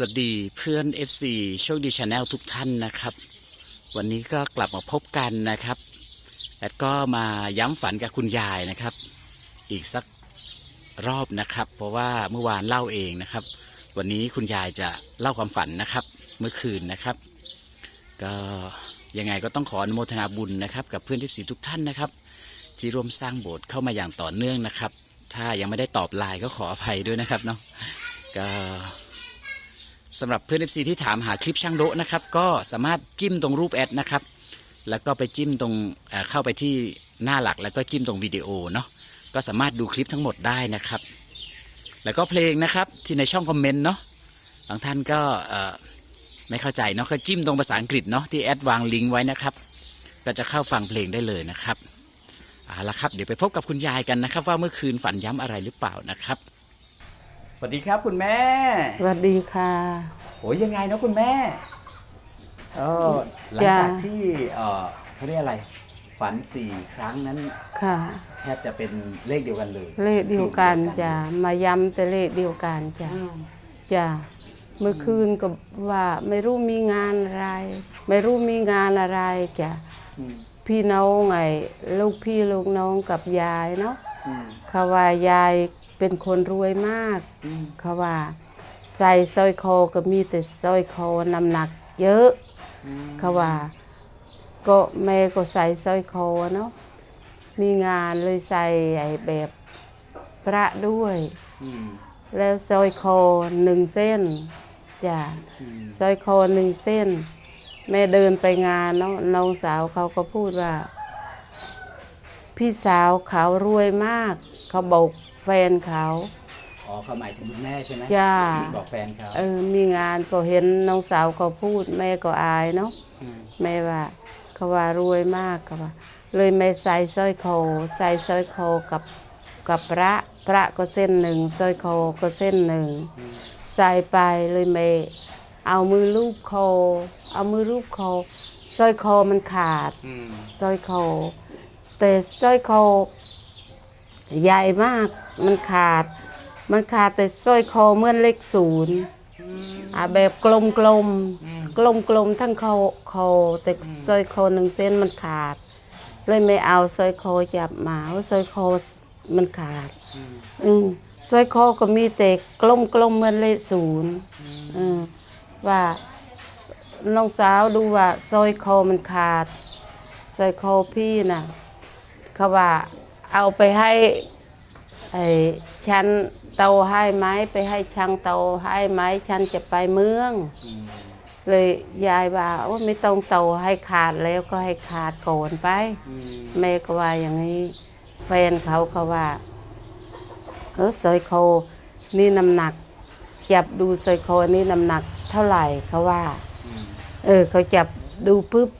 สวัสดีเพื่อน FC โชคดีชาแนลทุกท่านนะครับ วันนี้ก็กลับมาพบกันนะครับแอดก็มาย้ำฝันกับคุณยายนะครับ อีกสักรอบนะครับ เพราะว่าเมื่อวานเล่าเองนะครับ วันนี้คุณยายจะเล่าความฝันนะครับ เมื่อคืนนะครับ ก็ยังไงก็ต้องขออนุโมทนาบุญนะครับ กับเพื่อน FC ทุกท่านนะครับ ที่ร่วมสร้างโบสถ์เข้ามาอย่างต่อเนื่องนะครับ ถ้ายังไม่ได้ตอบไลน์ก็ขออภัยด้วยนะครับเนาะก็ สำหรับเพื่อน FC ที่ถามหาคลิปช่างโดะนะครับ ก็สามารถจิ้มตรงรูปแอดนะครับ แล้วก็ไปจิ้มตรงเอ่อเข้าไปที่หน้าหลักแล้วก็จิ้มตรงวิดีโอเนาะก็สามารถดูคลิปทั้งหมดได้นะครับ แล้วก็เพลงนะครับที่ในช่องคอมเมนต์เนาะบางท่านก็เอ่อไม่เข้าใจเนาะก็จิ้มตรงภาษาอังกฤษเนาะที่แอดวางลิงก์ไว้นะครับ ก็จะเข้าฟังเพลงได้เลยนะครับเอาละครับ เดี๋ยวไปพบกับคุณยายกันนะครับ ว่าเมื่อคืนฝันย้ำอะไรหรือเปล่านะครับสวัสดีครับคุณแม่ สวัสดีค่ะ โอ้ยยังไงเนาะคุณแม่เออหลังจากที่เออเขาเรียกอะไร ฝันสี่ครั้งนั้นค่ะ แทบจะเป็นเลขเดียวกันเลย เลขเดียวกันจ้ะมาย้ำแต่เลขเดียวกันจ้ะจ้ะเมื่อคืนก็ว่าไม่รู้มีงานอะไร ไม่รู้มีงานอะไรจ้ะอืมพี่น้องไอ้ลูกพี่ลูกน้องกับยายเนาะอืมเขาว่ายายเป็นคนรวยมากอืมเขาว่า ใส่สร้อยคอก็มีแต่สร้อยคอน้ำหนักเยอะอืมเขาว่า ก็แม่ก็ใส่สร้อยคอเนาะมีงานเลยใส่ไอ้แบบพระด้วยอืมแล้วสร้อยคอหนึ่งเส้นจ้ะอืมสร้อยคอหนึ่งเส้น แม่เดินไปงานเนาะน้องสาวเขาก็พูดว่า พี่สาวเขารวยมาก เขาบอกแฟนเขา อ๋อเขาหมายถึงคุณแม่ใช่ไหมจ้า บอกแฟนเขาเออมีงานก็เห็นน้องสาวเขาพูดแม่ก็อายเนาะมแม่ว่าเขาว่ารวยมากเขาว่า เลยแม่ใส่สร้อยคอใส่สร้อยคอกับกับพระพระก็เส้นหนึ่งสร้อยคอก็เส้นหนึ่งใส่ไปเลยแม่เอามือลูบคอเอามือลูบคอสร้อยคอมันขาด อืมสร้อยคอแต่สร้อยคอใหญ่มากมันขาด มันขาดแต่สร้อยคอเหมือนเลขศูนย์อะแบบกลมกลมๆกลมกลมๆทั้งคอคอแต่สร้อยคอหนึ่งเส้นมันขาด เลยไม่เอาสร้อยคอจับมาว่าสร้อยคอมันขาด อืมสร้อยคอก็มีแต่กลมกลมๆเหมือนเลขศูนย์อืมว่าน้องสาวดูว่าสร้อยคอมันขาดสร้อยคอพี่น่ะเขาว่าเอาไปให้ ไอ้ฉันเตาให้ไหมไปให้ช่างเตาให้ไหมฉันจะไปเมืองอืมเลยยายว่าโอ้ไม่ต้องเตาให้ขาดแล้วก็ให้ขาดก่อนไปอืมแม่ก็ว่าอย่างนี้แฟนเขาเขาว่าเออสร้อยคอนี่น้ำหนักจับดูสร้อยคอนี่น้ำหนักเท่าไหร่เขาว่าอืมเออ เขาจับดูปุ๊บ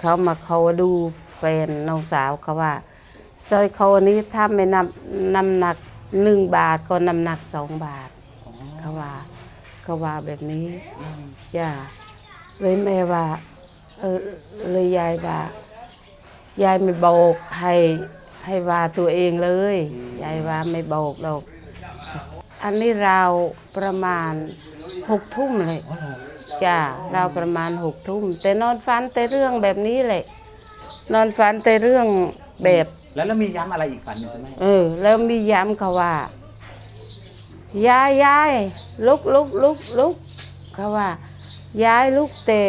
เขามาเขาดูแฟนน้องสาวเขาว่า สร้อยคอนี้ถ้าไม่นับน้ำหนักหนึ่งบาทก็น้ำหนักสองบาทอ๋อเขาว่าเขาว่าแบบนี้อืมย่าเลยแม่ว่าเออเลยยายว่ายายไม่บอกให้ให้ว่าตัวเองเลยยายว่าไม่บอกหรอกอันนี้เราวประมาณหกทุ่มเลยอ๋อเหรอจ้าเราวประมาณหกทุ่มแต่นอนฝันแต่เรื่องแบบนี้แหละนอนฝันแต่เรื่องแบบ แล้วแล้วมีย้ำอะไรอีกฝันหนึ่งคุณแม่เออ แล้วมีย้ำเขาว่ายายยายลุกลุกลุกลุกเขาว่ายายลุกแต่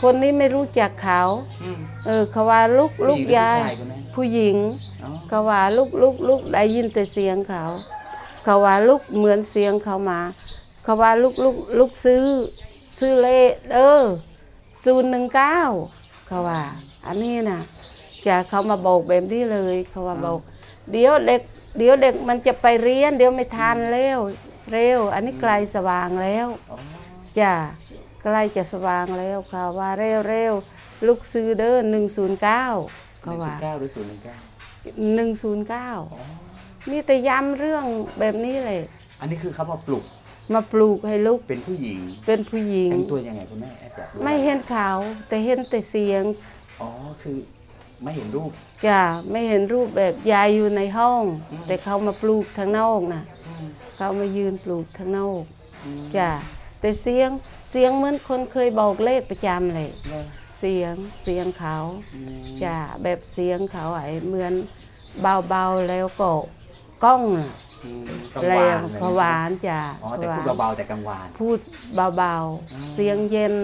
คนนี้ไม่รู้จักเขา อืมเออเขาว่าลุกลุกผู้หญิงหรือยาย ผู้ชคุณแม่ผู้หญิง อ๋อเขาว่าลุกลุกลุกได้ยินแต่เสียงเขา เขาว่าลุกเหมือนเสียงเขามา เขาว่าลุกลุกลุกซื้อ ซื้อเลขเออศูนย์หนึ่งเก้าเขาว่า อันนี้นะ จะเขามาบอกแบบนี้เลยเขาว่าบอก เดี๋ยวเด็กเดี๋ยวเด็กมันจะไปเรียน เดี๋ยวไม่ทันแล้วเร็ว อันนี้ไกลสว่างแล้วอ๋อจ้าใกล้จะสว่างแล้วค่ะว่าเร็วเร็วลูกซื้อเด้อหนึ่งศูนย์เก้าหเขานึ่งศูว่านย์เก้าหรือศูนย์หนึ่งเก้าหนึ่งศูนย์เก้าอ๋อมีแต่ย้ำเรื่องแบบนี้เลย อันนี้คือเขามาปลุก มาปลูกให้ลูกเป็นผู้หญิง เป็นผู้หญิงแต่งตัวยังไงคุณแม่แอบอยากรู้ไม่เห็นเขาแต่เห็นแต่เสียง อ๋อคือ ไม่เห็นรูปจ้าไม่เห็นรูปแบบยายอยู่ในห้องอืมแต่เขามาปลูกทางนอกน่ะอืมเขามายืนปลูกทางนอกอืมจ้าแต่เสียงเสียงเหมือนคนเคยบอกเลขประจำเลย เสียงเสียงเขาจะแบบเสียงเขาไอ้เหมือนเบาๆแล้วก็ก้องน่ะกังแรวางนขวานจ้ะอ๋อแต่พูดขวานเบาๆแต่กังวานพูดเบาๆเสียงเย็น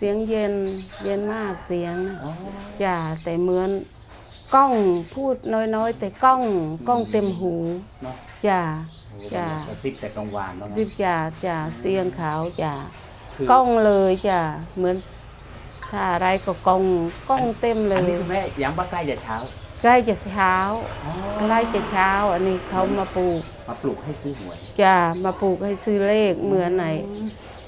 เสียงเย็นเย็นมากเสียงน่ะอ๋อจ้ะแต่เหมือนกล้องพูดน้อยๆ แต่กล้องกล้องเต็มหูเนาะจ้ะโอ้จ้ะกระซิบแต่กังวานเนาะสิบจ้ะจ้ะเสียงเขาจ้ะคือกล้องเลยจ้ะเหมือนถ้าอะไรก็กล้องกล้องเต็มเลอันย นี้คุณแม่ย้ำว่าใกล้จะเช้าใกล้จะเช้าอ๋อใกล้จะเช้า อันนี้เขามาปลูกมาปลุกให้ซื้อหวยจ้ะมาปลูกให้ซื้อเลขเหมือนไหน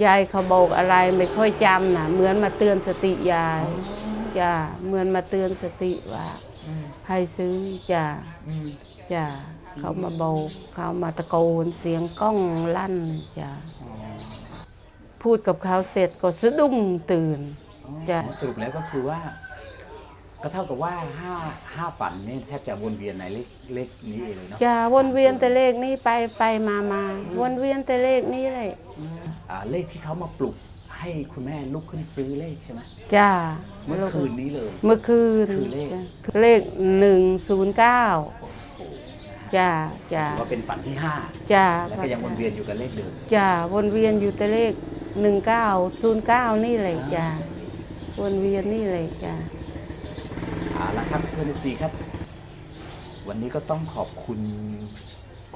ยายเขาบอกอะไรไม่ค่อยจำนะเหมือนมาเตือนสติยายจ้ะเหมือนมาเตือนสติว่าให้ซื้อจ้ะอืมจ้ะเขามาบอกเขามาตะโกนเสียงกล้องลั่นจ้ะอ๋อพูดกับเขาเสร็จก็สะดุ้งตื่นจ้ะสรุปแล้วก็คือว่า ก็เท่ากับว่าห้าห้าฝันเนี่ยแทบจะวนเวียนในเลขเลขนี้เองเลยเนาะจ้ะวนเวียนแต่เลขนี้ไปไปมามาวนเวียนแต่เลขนี้เลยอ่าเลขที่เขามาปลุกให้คุณแม่ลุกขึ้นซื้อเลขใช่ไหมจ้ะเมื่อคืนนี้เลย เมื่อคืนคือเลขจ้ะเลขหนึ่งศูนย์เก้าจ้ะจ้ะถือว่าเป็นฝันที่ห้าจ้ะแล้วก็ยังวนเวียนอยู่กับเลขเดิมจ้ะวนเวียนอยู่แต่เลขหนึ่งเก้าศูนย์เก้านี่เลยจ้ะวนเวียนนี่เลยจ้ะ เอาละครับเพื่อนซีครับ วันนี้ก็ต้องขอบคุณ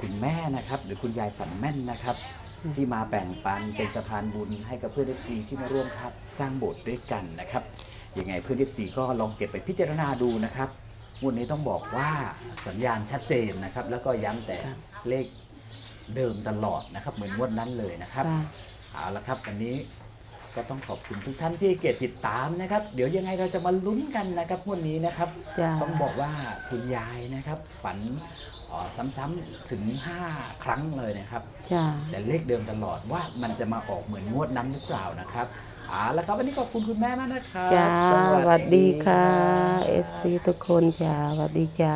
คุณแม่นะครับ หรือคุณยายฝันแม่นนะครับ ที่มาแบ่งปันเป็นสะพานบุญให้กับเพื่อนเอฟซีที่มาร่วมครับ สร้างโบสถ์ด้วยกันนะครับยังไงเพื่อนเอฟซีก็ลองเก็บไปพิจารณาดูนะครับงวันนี้ต้องบอกว่าสัญญาณชัดเจนนะครับ แล้วก็ย้ำแต่ครับเลขเดิมตลอดนะครับ เหมือนงวดนั้นเลยนะครับจ้ะเอาละครับวันนี้ ก็ต้องขอบคุณทุกท่านที่เกียรติติดตามนะครับ เดี๋ยวยังไงเราจะมาลุ้นกันนะครับงวันนี้นะครับ จ้ะ ต้องบอกว่าคุณยายนะครับ ฝันเอ่อซ้ำๆถึง 5 ครั้งเลยนะครับ จ้ะแต่เลขเดิมตลอดว่ามันจะมาออกเหมือนงวดนั้นหรือเปล่านะครับเอาละครับวันนี้ขอบคุณคุณแม่มากนะครับจ้าสวัสดีค่ะ รับเอฟซีทุกคนจ้าสวัสดีจ้า